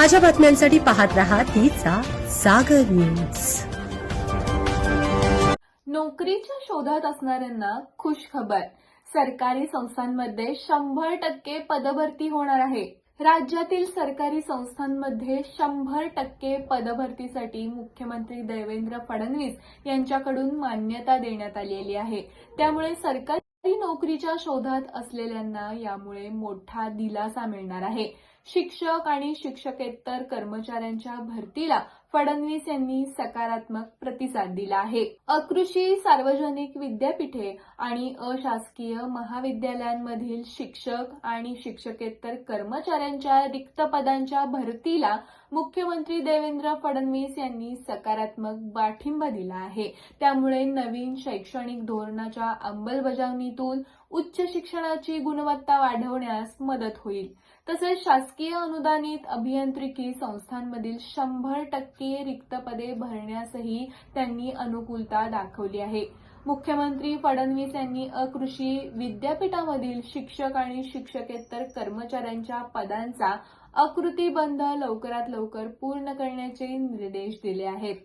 ताज्या बातम्यांसाठी पाहत राहा तिचा सागर न्यूज. नोकरीच्या शोधात असणाऱ्यांना खुश खबर सरकारी संस्थांमध्ये शंभर टक्के पदभरती होणार आहे. राज्यातील सरकारी संस्थांमध्ये शंभर टक्के पदभरतीसाठी मुख्यमंत्री देवेंद्र फडणवीस यांच्याकडून मान्यता देण्यात आलेली आहे. त्यामुळे सरकारी नोकरीच्या शोधात असलेल्यांना यामुळे मोठा दिलासा मिळणार आहे. शिक्षक आणि शिक्षकेतर कर्मचाऱ्यांच्या भरतीला फडणवीस यांनी सकारात्मक प्रतिसाद दिला आहे. अकृषी सार्वजनिक विद्यापीठे आणि अशासकीय महाविद्यालयांमधील शिक्षक आणि शिक्षकेतर कर्मचाऱ्यांच्या रिक्त पदांच्या भरतीला मुख्यमंत्री देवेंद्र फडणवीस यांनी सकारात्मक पाठिंबा दिला आहे. त्यामुळे नवीन शैक्षणिक धोरणाच्या अंमलबजावणीतून उच्च शिक्षणाची गुणवत्ता वाढवण्यास मदत होईल. तसेच शासकीय अनुदानित अभियांत्रिकी संस्थांमधील शंभर टक्के रिक्त पदे भरण्यासही त्यांनी अनुकूलता दाखवली आहे. मुख्यमंत्री फडणवीस यांनी अकृषी विद्यापीठामधील शिक्षक आणि शिक्षकेतर कर्मचाऱ्यांच्या पदांचा आकृतीबंध लवकरात लवकर पूर्ण करण्याचे निर्देश दिले आहेत.